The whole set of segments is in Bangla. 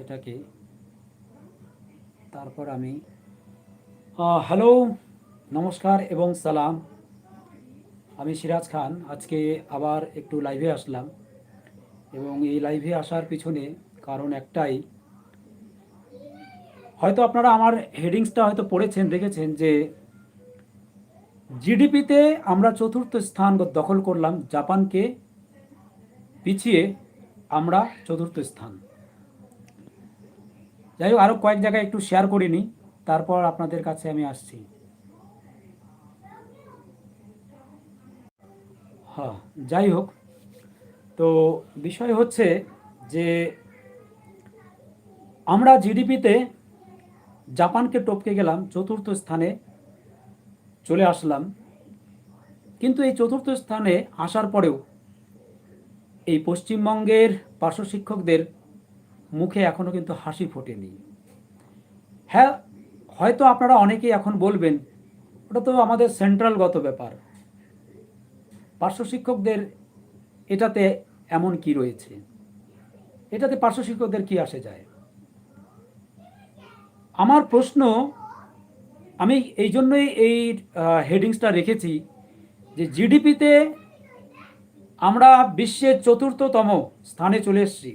এটাকে। তারপর আমি হ্যালো নমস্কার এবং সালাম। আমি সিরাজ খান, আজকে আবার একটু লাইভে আসলাম। এবং এই লাইভে আসার পিছনে কারণ একটাই, হয়তো আপনারা আমার হেডিংসটা হয়তো পড়েছেন, দেখেছেন যে জিডিপিতে আমরা চতুর্থ স্থান দখল করলাম জাপানকে পিছিয়ে আমরা চতুর্থ স্থান। যাই হোক আরও কয়েক জায়গায় একটু শেয়ার করে নিই, তারপর আপনাদের কাছে আমি আসছি। হ্যাঁ যাই হোক, তো বিষয় হচ্ছে যে আমরা জিডিপিতে জাপানকে টপকে গেলাম, চতুর্থ স্থানে চলে আসলাম। কিন্তু এই চতুর্থ স্থানে আসার পরেও এই পশ্চিমবঙ্গের পার্শ্ব শিক্ষকদের মুখে এখনও কিন্তু হাসি ফোটেনি। হ্যাঁ হয়তো আপনারা অনেকেই এখন বলবেন, ওটা তো আমাদের সেন্ট্রালগত ব্যাপার। পার্শ্ব শিক্ষকদের এটাতে এমন কি রয়েছে? এটাতে পার্শ্ব শিক্ষকদের কি আসে যায়? আমার প্রশ্ন, আমি এই জন্যই এই হেডিংসটা রেখেছি যে জিডিপিতে আমরা বিশ্বের চতুর্থতম স্থানে চলে এসেছি।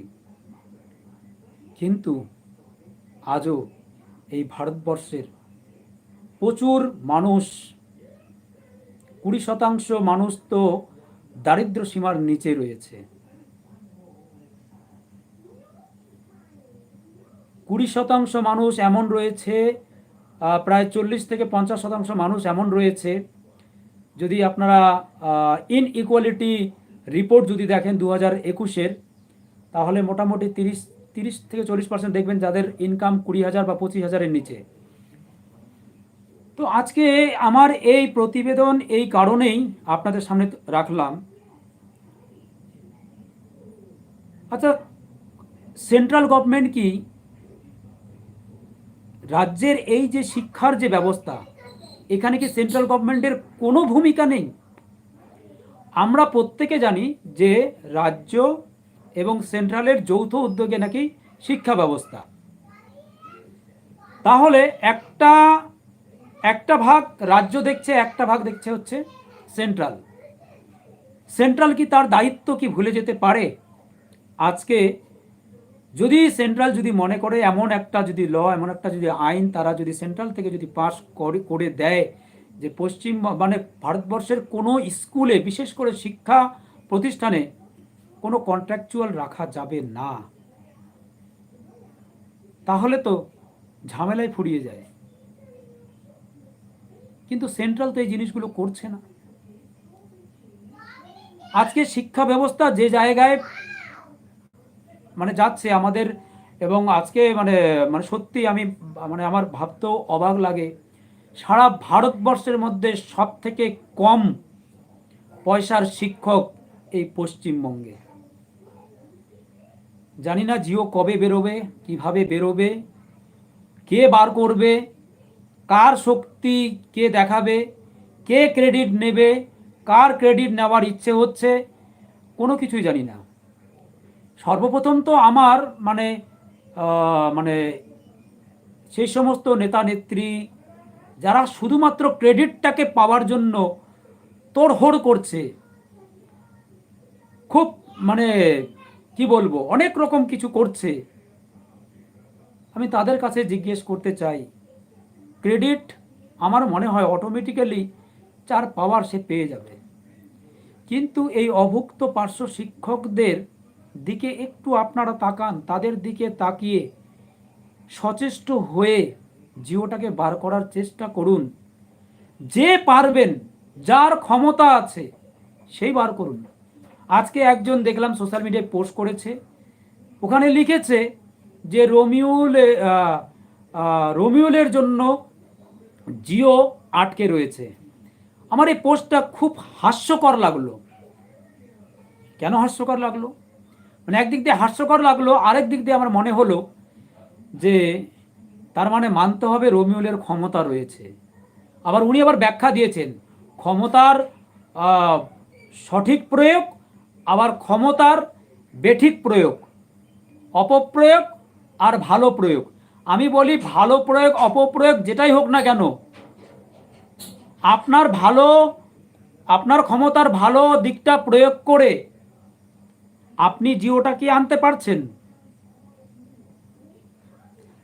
কিন্তু আজও এই ভারতবর্ষের প্রচুর মানুষ, কুড়ি শতাংশ মানুষ তো দারিদ্র সীমার নিচে রয়েছে। কুড়ি শতাংশ মানুষ এমন রয়েছে প্রায় চল্লিশ থেকে পঞ্চাশ শতাংশ মানুষ এমন রয়েছে, যদি আপনারা ইন ইকুয়ালিটি রিপোর্ট যদি দেখেন দু হাজার একুশের, তাহলে মোটামুটি তিরিশ তিরিশ থেকে চল্লিশ পার্সেন্ট দেখবেন যাদের ইনকাম কুড়ি হাজার বা পঁচিশ হাজারের নিচে। তো আজকে আমার এই প্রতিবেদন এই কারণেই আপনাদের সামনে রাখলাম। আচ্ছা সেন্ট্রাল গভর্নমেন্ট কি? রাজ্যের এই যে শিক্ষার যে ব্যবস্থা, এখানে কি সেন্ট্রাল গভর্নমেন্টের কোনো ভূমিকা নেই? আমরা প্রত্যেকে জানি যে রাজ্য এবং সেন্ট্রালের যৌথ উদ্যোগে নাকি শিক্ষা ব্যবস্থা। তাহলে একটা একটা ভাগ রাজ্য দেখছে, একটা ভাগ দেখছে হচ্ছে সেন্ট্রাল। সেন্ট্রাল কি তার দায়িত্ব কি ভুলে যেতে পারে? আজকে যদি সেন্ট্রাল যদি মনে করে এমন একটা যদি ল, এমন একটা যদি আইন তারা যদি সেন্ট্রাল থেকে যদি পাস করে করে দেয় যে পশ্চিম মানে ভারতবর্ষের কোনো স্কুলে, বিশেষ করে শিক্ষা প্রতিষ্ঠানে কোনো কন্ট্রাকচুয়াল রাখা যাবে না। তাহলে তো ঝামেলায় ফুরিয়ে যায়। কিন্তু সেন্ট্রাল তো এই জিনিসগুলো করছে না। আজকে শিক্ষা ব্যবস্থা যে জায়গায় মানে যাচ্ছে আমাদের এবং আজকে মানে মানে সত্যি আমি মানে আমার ভাবতেও অবাক লাগে সারা ভারতবর্ষের মধ্যে সব থেকে কম পয়সার শিক্ষক এই পশ্চিমবঙ্গে। জানি না জিও কবে বেরোবে, কীভাবে বেরোবে, কে বার করবে, কার শক্তি কে দেখাবে, কে ক্রেডিট নেবে, কার ক্রেডিট নেওয়ার ইচ্ছে হচ্ছে, কোনো কিছুই জানি না। সর্বপ্রথম তো আমার মানে মানে সেই সমস্ত নেতা নেত্রী যারা শুধুমাত্র ক্রেডিটটাকে পাওয়ার জন্য তোড়হোড় করছে, খুব মানে কি বলব, অনেক রকম কিছু করছে। আমি তাদের কাছে জিজ্ঞেস করতে চাই, ক্রেডিট আমার মনে হয় অটোমেটিক্যালি চার পাওয়ার সে পেয়ে যাবে। কিন্তু এই অভুক্ত পার্শ্ব শিক্ষকদের দিকে একটু আপনারা তাকান, তাদের দিকে তাকিয়ে সচেষ্ট হয়ে জিওটাকে বার করার চেষ্টা করুন। যে পারবেন, যার ক্ষমতা আছে, সেই বার করুন। আজকে একজন দেখলাম সোশ্যাল মিডিয়ায় পোস্ট করেছে। ওখানে লিখেছে যে রোমিউল রোমিউলের জন্য জিও আটকে রয়েছে। আমার এই পোস্টটা খুব হাস্যকর লাগল। কেন হাস্যকর লাগল? মানে একদিক দিয়ে হাস্যকর লাগল, আরেক দিক দিয়ে আমার মনে হলো যে তার মানে মানতে হবে রোমিওলের ক্ষমতা রয়েছে। আবার উনি আবার ব্যাখ্যা দিয়েছেন, ক্ষমতার সঠিক প্রয়োগ, আবার ক্ষমতার বেঠিক প্রয়োগ, অপপ্রয়োগ আর ভালো প্রয়োগ। আমি বলি ভালো প্রয়োগ, অপপ্রয়োগ যেটাই হোক না কেন, আপনার ভালো, আপনার ক্ষমতার ভালো দিকটা প্রয়োগ করে আপনি জিওটা কি আনতে পারছেন?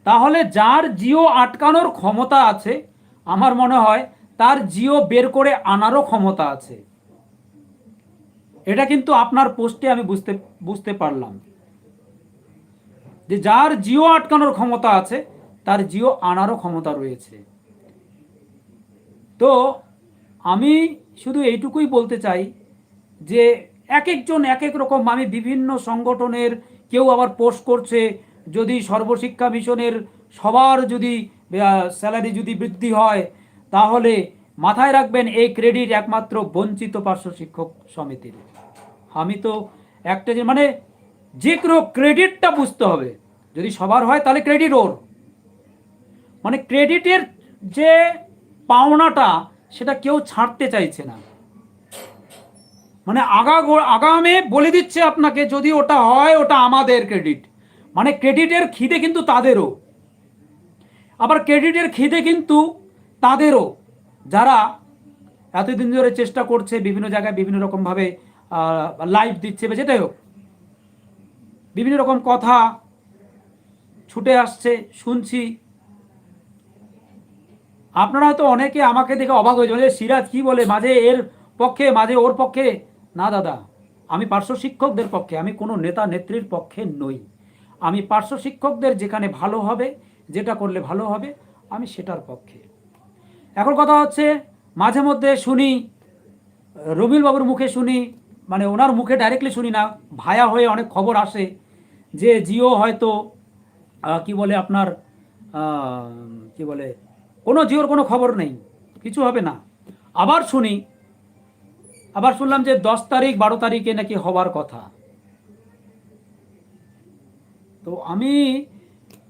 তাহলে যার জিও আটকানোর ক্ষমতা আছে, আমার মনে হয় তার জিও বের করে আনারও ক্ষমতা আছে। এটা কিন্তু আপনার পোস্টে আমি বুঝতে বুঝতে পারলাম। যে যার জিও আটকানোর ক্ষমতা আছে, তার জিও আনারও ক্ষমতা রয়েছে। তো আমি শুধু এইটুকুই বলতে চাই যে এক একজন এক এক রকম আমি বিভিন্ন সংগঠনের কেউ আবার পোস্ট করছে যদি সর্বশিক্ষা মিশনের সবার যদি স্যালারি যদি বৃদ্ধি হয়, তাহলে মাথায় রাখবেন এই ক্রেডিট একমাত্র বঞ্চিত পার্শ্ব শিক্ষক সমিতির। আমি তো একটা যে মানে যে কোনো ক্রেডিটটা বুঝতে হবে। যদি সবার হয়, তাহলে ক্রেডিট ওর। মানে ক্রেডিটের যে পাওনাটা, সেটা কেউ ছাড়তে চাইছে না। মানে আগা আগামে বলে দিচ্ছে আপনাকে, যদি ওটা হয়, ওটা আমাদের ক্রেডিট মানে ক্রেডিটের খিদে কিন্তু তাদেরও। আবার ক্রেডিটের খিদে কিন্তু তাদেরও। যারা এতদিন ধরে চেষ্টা করছে, বিভিন্ন জায়গায় বিভিন্ন রকমভাবে লাইভ দিচ্ছে বা যেটাই হোক। বিভিন্ন রকম কথা ছুটে আসছে, শুনছি। আপনারা হয়তো অনেকে আমাকে দেখে অবাক হয়ে যে সিরাজ কি বলে, মাঝে এর পক্ষে, মাঝে ওর পক্ষে? না দাদা, আমি পার্শ্ব শিক্ষকদের পক্ষে, আমি কোনো নেতা নেত্রীর পক্ষে নই। আমি পার্শ্ব শিক্ষকদের যেখানে ভালো হবে, যেটা করলে ভালো হবে, আমি সেটার পক্ষে। এখন কথা হচ্ছে, মাঝে মধ্যে শুনি রবিল বাবুর মুখে শুনি মানে ওনার মুখে ডাইরেক্টলি শুনি না, ভায়া হয়ে অনেক খবর আসে যে জিও হয়তো কি বলে আপনার কি বলে, কোনো জিওর কোনো খবর নেই, কিছু হবে না। আবার শুনি, আবার শুনলাম যে দশ তারিখ, বারো তারিখে নাকি হওয়ার কথা। তো আমি,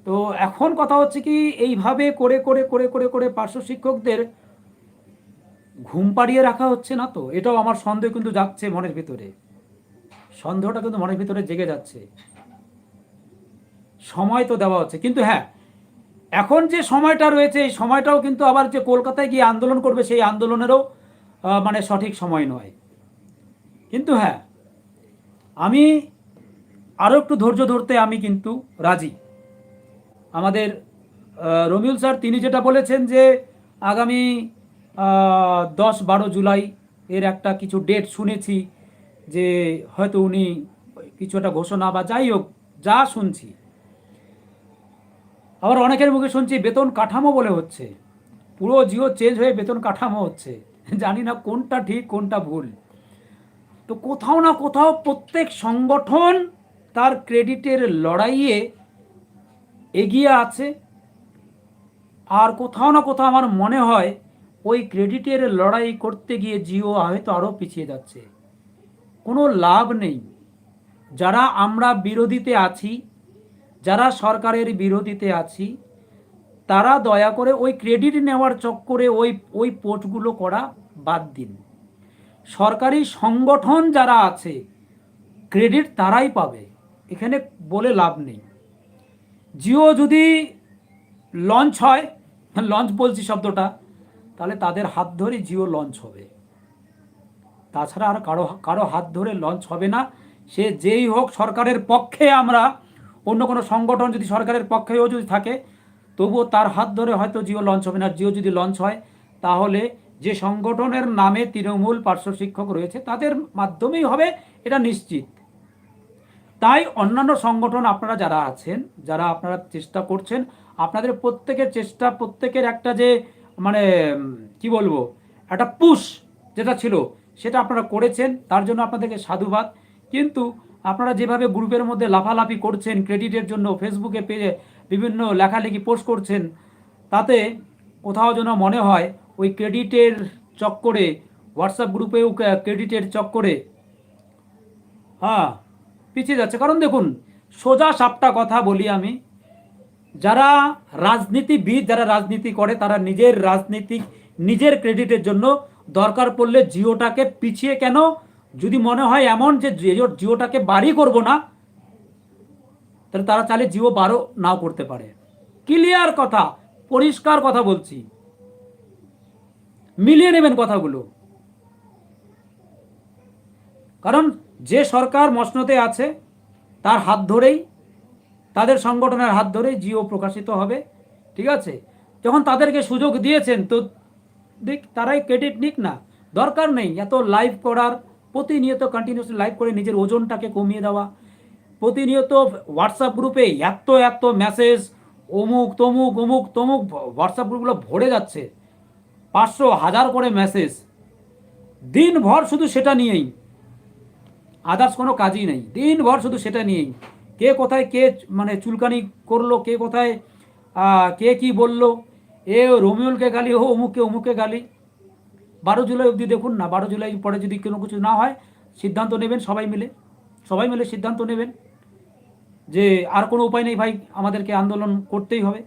তো এখন কথা হচ্ছে কি, এইভাবে করে করে করে করে করে পার্শ্ব শিক্ষকদের ঘুম পাড়িয়ে রাখা হচ্ছে না তো? এটাও আমার সন্দেহ কিন্তু যাচ্ছে মনের ভিতরে। সন্দেহটা কিন্তু মনের ভিতরে জেগে যাচ্ছে। সময় তো দেওয়া হচ্ছে। কিন্তু হ্যাঁ এখন যে সময়টা রয়েছে, এই সময়টাও কিন্তু আবার যে কলকাতায় গিয়ে আন্দোলন করবে, সেই আন্দোলনেরও মানে সঠিক সময় নয়। কিন্তু হ্যাঁ আমি আরও একটু ধৈর্য ধরতে আমি কিন্তু রাজি। আমাদের রমিউল স্যার, তিনি যেটা বলেছেন যে আগামী দশ বারো জুলাই এর একটা কিছু ডেট শুনেছি যে হয়তো উনি কিছু একটা ঘোষণা বা যাই হোক, যা শুনছি। আবার অনেকের মুখে শুনছি বেতন কাঠামো বলে হচ্ছে। পুরো জিও চেঞ্জ হয়ে বেতন কাঠামো হচ্ছে। জানি না কোনটা ঠিক, কোনটা ভুল। তো কোথাও না কোথাও প্রত্যেক সংগঠন তার ক্রেডিটের লড়াইয়ে এগিয়ে আছে। আর কোথাও না কোথাও আমার মনে হয়, ওই ক্রেডিটের লড়াই করতে গিয়ে জিও হয়তো আরও পিছিয়ে যাচ্ছে। কোনো লাভ নেই। যারা আমরা বিরোধীতে আছি, যারা সরকারের বিরোধীতে আছি, তারা দয়া করে ওই ক্রেডিট নেওয়ার চক্করে ওই ওই পোস্টগুলো করা বাদ দিন। সরকারি সংগঠন যারা আছে, ক্রেডিট তারাই পাবে। এখানে বলে লাভ নেই। জিও যদি লঞ্চ হয় লঞ্চ বলছি শব্দটা, তাহলে তাদের হাত ধরে জিও লঞ্চ হবে। তাছাড়া আর কারও কারও হাত ধরে লঞ্চ হবে না। সে যেই হোক সরকারের পক্ষে আমরা, অন্য কোনো সংগঠন যদি সরকারের পক্ষেও যদি থাকে, তবুও তার হাত ধরে হয়তো জিও লঞ্চ হবে না। জিও যদি লঞ্চ হয়, তাহলে যে সংগঠনের নামে তৃণমূল পার্শ্ব শিক্ষক রয়েছে, তাদের মাধ্যমেই হবে, এটা নিশ্চিত। তাই অন্যান্য সংগঠন আপনারা যারা আছেন, যারা আপনারা চেষ্টা করছেন, আপনাদের প্রত্যেকের চেষ্টা, প্রত্যেকের একটা যে মানে কি বলব, একটা পুশ যেটা ছিল, সেটা আপনারা করেছেন, তার জন্য আপনাদেরকে সাধুবাদ। কিন্তু আপনারা যেভাবে গ্রুপের মধ্যে লাফালাফি করছেন, ক্রেডিটের জন্য ফেসবুকে পেয়ে বিভিন্ন লেখালেখি পোস্ট করছেন, তাতে কোথাও যেন মনে হয় ওই ক্রেডিটের চক্করে হোয়াটসঅ্যাপ গ্রুপেও ক্রেডিটের চক্করে হ্যাঁ পিছিয়ে যাচ্ছে। কারণ দেখুন, সোজা সাপটা কথা বলি আমি। যারা রাজনীতিবিদ, যারা রাজনীতি করে, তারা নিজের রাজনীতিক নিজের ক্রেডিটের জন্য দরকার পড়লে জিওটাকে পিছিয়ে কেন? যদি মনে হয় এমন যে জিওটাকে বাড়ি করব না, তাহলে তারা চাইলে জিও বারো নাও করতে পারে। ক্লিয়ার কথা, পরিষ্কার কথা বলছি। মিলিয়ে নেবেন কথাগুলো। কারণ যে সরকার মসনতে আছে, তার হাত ধরেই, তাদের সংগঠনের হাত ধরেই জিও প্রকাশিত হবে, ঠিক আছে? যখন তাদেরকে সুযোগ দিয়েছেন, তো দেখ, তারাই ক্রেডিট নিক না। দরকার নেই, এত লাইভ করার, প্রতিনিয়ত কন্টিনিউসলি লাইভ করে নিজের ওজনটাকে কমিয়ে দেওয়া। প্রতিনিয়ত হোয়াটসঅ্যাপ গ্রুপে এত এত মেসেজ অমুক, তমুক অমুক, তমুক হোয়াটসঅ্যাপ গ্রুপগুলো ভরে যাচ্ছে। পাঁচশো, হাজার করে মেসেজ দিনভর শুধু সেটা নিয়েই। আদার্স কোনো কাজই নেই। দিনভর শুধু সেটা নিয়েই। কে কোথায় কে মানে চুলকানি করল, কে কোথায় কে কি বলল, এ রমিউলকে গালি, ও অমুককে অমুকে গালি। বারো জুলাই অবধি দেখুন না, বারো জুলাই পরে যদি কোনো কিছু না হয়, সিদ্ধান্ত নেবেন সবাই মিলে। সবাই মিলে সিদ্ধান্ত নেবেন যে আর কোনো উপায় নেই ভাই, আমাদেরকে আন্দোলন করতেই হবে।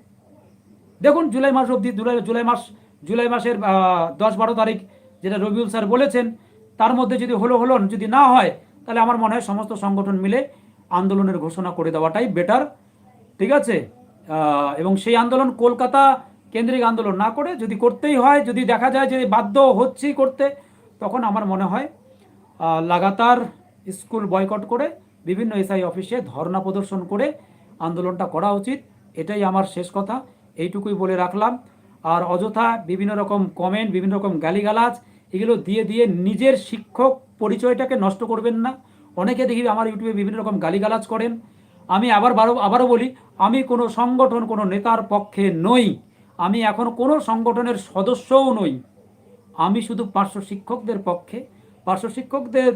দেখুন জুলাই মাস অবধি, জুলাই জুলাই মাস, জুলাই মাসের দশ বারো তারিখ যেটা রবিউল স্যার বলেছেন, তার মধ্যে যদি হলো হলো যদি না হয় তাহলে আমার মনে হয় সমস্ত সংগঠন মিলে আন্দোলনের ঘোষণা করে দেওয়াটাই বেটার ঠিক আছে? এবং সেই আন্দোলন কলকাতা কেন্দ্রিক আন্দোলন না করে যদি করতেই হয়, যদি দেখা যায় যে বাধ্য হচ্ছেই করতে, তখন আমার মনে হয় লাগাতার স্কুল বয়কট করে, বিভিন্ন এসআই অফিসে ধর্ণা প্রদর্শন করে আন্দোলনটা করা উচিত, এটাই আমার শেষ কথা। এইটুকুই বলে রাখলাম। আর অযথা বিভিন্ন রকম কমেন্ট বিভিন্ন রকম গালিগালাজ এগুলো দিয়ে দিয়ে নিজের শিক্ষক পরিচয়টাকে নষ্ট করবেন না। অনেকে দেখি আমার ইউটিউবে বিভিন্ন রকম গালিগালাজ করেন। আমি আবার বারো, আবারও বলি, আমি কোনো সংগঠন, কোনো নেতার পক্ষে নই। আমি এখন কোনো সংগঠনের সদস্যও নই। আমি শুধু পার্শ্ব শিক্ষকদের পক্ষে। পার্শ্ব শিক্ষকদের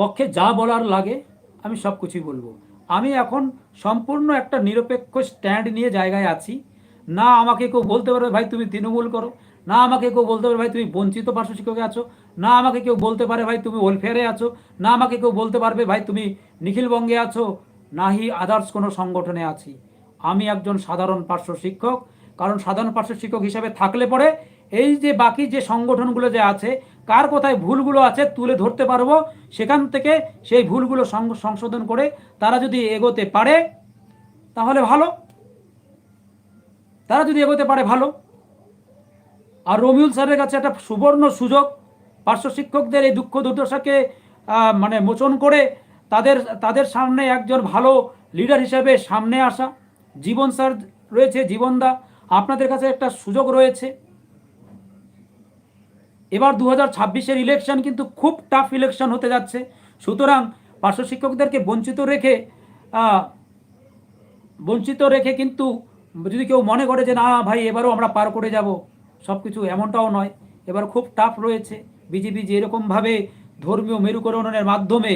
পক্ষে যা বলার লাগে, আমি সব কিছুই বলব। আমি এখন সম্পূর্ণ একটা নিরপেক্ষ স্ট্যান্ড নিয়ে জায়গায় আছি। না আমাকে কেউ বলতে পারবে, ভাই, তুমি তৃণমূল করো। না, আমাকে কেউ বলতে পারে, ভাই, তুমি বঞ্চিত পার্শ্ব শিক্ষকে আছো। না, আমাকে কেউ বলতে পারে, ভাই, তুমি ওয়েলফেয়ারে আছো। না, আমাকে কেউ বলতে পারবে, ভাই, তুমি নিখিলবঙ্গে আছো। নাহি আদার্স কোনো সংগঠনে আছি। আমি একজন সাধারণ পার্শ্ব শিক্ষক, কারণ সাধারণ পার্শ্ব শিক্ষক হিসাবে থাকলে পরে এই যে বাকি যে সংগঠনগুলো যে আছে, কার কোথায় ভুলগুলো আছে তুলে ধরতে পারব, সেখান থেকে সেই ভুলগুলো সংশোধন করে তারা যদি এগোতে পারে, তাহলে ভালো। তারা যদি এগোতে পারে, ভালো। আর রবিউল স্যারের কাছে একটা সুবর্ণ সুযোগ। পার্শ্ব শিক্ষকদের এই দুঃখ দুর্দশাকে মানে মোচন করে তাদের তাদের সামনে একজন ভালো লিডার হিসেবে সামনে আসা। জীবন স্যার রয়েছে জীবনদা আপনাদের কাছে একটা সুযোগ রয়েছে। এবার দু হাজার ছাব্বিশের ইলেকশন কিন্তু খুব টাফ ইলেকশন হতে যাচ্ছে। সুতরাং পার্শ্ব শিক্ষকদেরকে বঞ্চিত রেখে বঞ্চিত রেখে কিন্তু যদি কেউ মনে করে যে, না ভাই, এবারও আমরা পার করে যাব। সব কিছু এমনটাও নয়। এবার খুব টাফ রয়েছে। বিজেপি যেরকমভাবে ধর্মীয় মেরুকরণের মাধ্যমে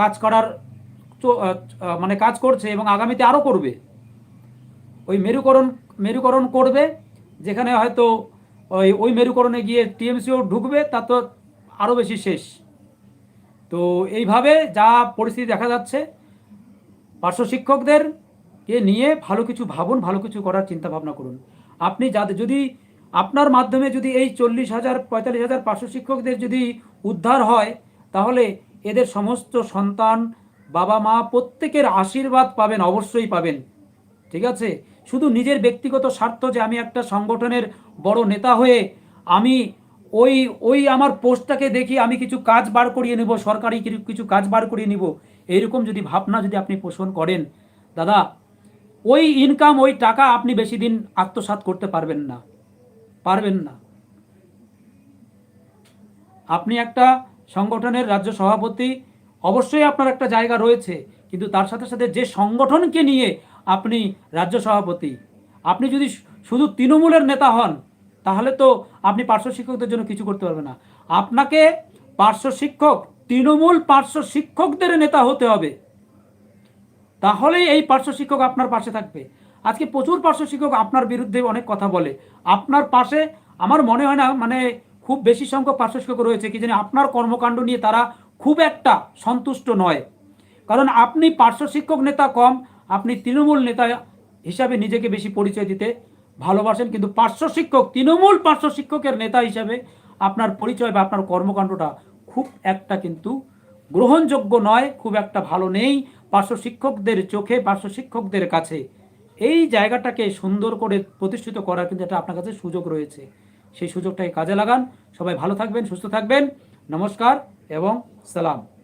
কাজ করার মানে কাজ করছে এবং আগামীতে আরও করবে। ওই মেরুকরণ মেরুকরণ করবে, যেখানে হয়তো ওই ওই মেরুকরণে গিয়ে টিএমসিও ঢুকবে, তা তো আরও বেশি শেষ। তো এইভাবে যা পরিস্থিতি দেখা যাচ্ছে, পার্শ্ব শিক্ষকদের নিয়ে ভালো কিছু ভাবুন, ভালো কিছু করার চিন্তা ভাবনা করুন। আপনি যাদের যদি আপনার মাধ্যমে যদি এই চল্লিশ হাজার, পঁয়তাল্লিশ হাজার পার্শ্ব শিক্ষকদের যদি উদ্ধার হয়, তাহলে এদের সমস্ত সন্তান বাবা মা প্রত্যেকের আশীর্বাদ পাবেন, অবশ্যই পাবেন। ঠিক আছে? শুধু নিজের ব্যক্তিগত স্বার্থ যে আমি একটা সংগঠনের বড় নেতা হয়ে আমি ওই ওই আমার পোস্টটাকে দেখি আমি কিছু কাজ বার করিয়ে নেব, সরকারি কিছু কাজ বার করিয়ে নিব, এইরকম যদি ভাবনা যদি আপনি পোষণ করেন, দাদা, ওই ইনকাম ওই টাকা আপনি বেশি দিন আত্মসাৎ করতে পারবেন না। পারবেন না। আপনি একটা সংগঠনের রাজ্য সভাপতি, অবশ্যই আপনার একটা জায়গা রয়েছে, কিন্তু তার সাথে সাথে যে সংগঠনকে নিয়ে আপনি রাজ্য সভাপতি, আপনি যদি শুধু তৃণমূলের নেতা হন, তাহলে তো আপনি পার্শ্ব শিক্ষকদের জন্য কিছু করতে পারবেন না। আপনাকে পার্শ্ব শিক্ষক, তৃণমূল পার্শ্ব শিক্ষকদের নেতা হতে হবে। তাহলেই এই পার্শ্ব শিক্ষক আপনার পাশে থাকবে। আজকে প্রচুর পার্শ্ব শিক্ষক আপনার বিরুদ্ধে অনেক কথা বলে। আপনার পাশে আমার মনে হয় না মানে খুব বেশি সংখ্যক পার্শ্ব শিক্ষক রয়েছে, কি জানি আপনার কর্মকাণ্ড নিয়ে তারা খুব একটা সন্তুষ্ট নয়। কারণ আপনি পার্শ্ব শিক্ষক নেতা কম, আপনি তৃণমূল নেতা হিসাবে নিজেকে বেশি পরিচয় দিতে ভালোবাসেন, কিন্তু পার্শ্ব শিক্ষক, তৃণমূল পার্শ্ব শিক্ষকের নেতা হিসাবে আপনার পরিচয় বা আপনার কর্মকাণ্ডটা খুব একটা কিন্তু গ্রহণযোগ্য নয়, খুব একটা ভালো নেই পার্শ্ব শিক্ষকদের চোখে, পার্শ্ব শিক্ষকদের কাছে। এই জায়গাটাকে সুন্দর করে প্রতিষ্ঠিত করার কিন্তু একটা আপনার কাছে সুযোগ রয়েছে। সেই সুযোগটাকে কাজে লাগান। সবাই ভালো থাকবেন, সুস্থ থাকবেন। নমস্কার এবং সালাম।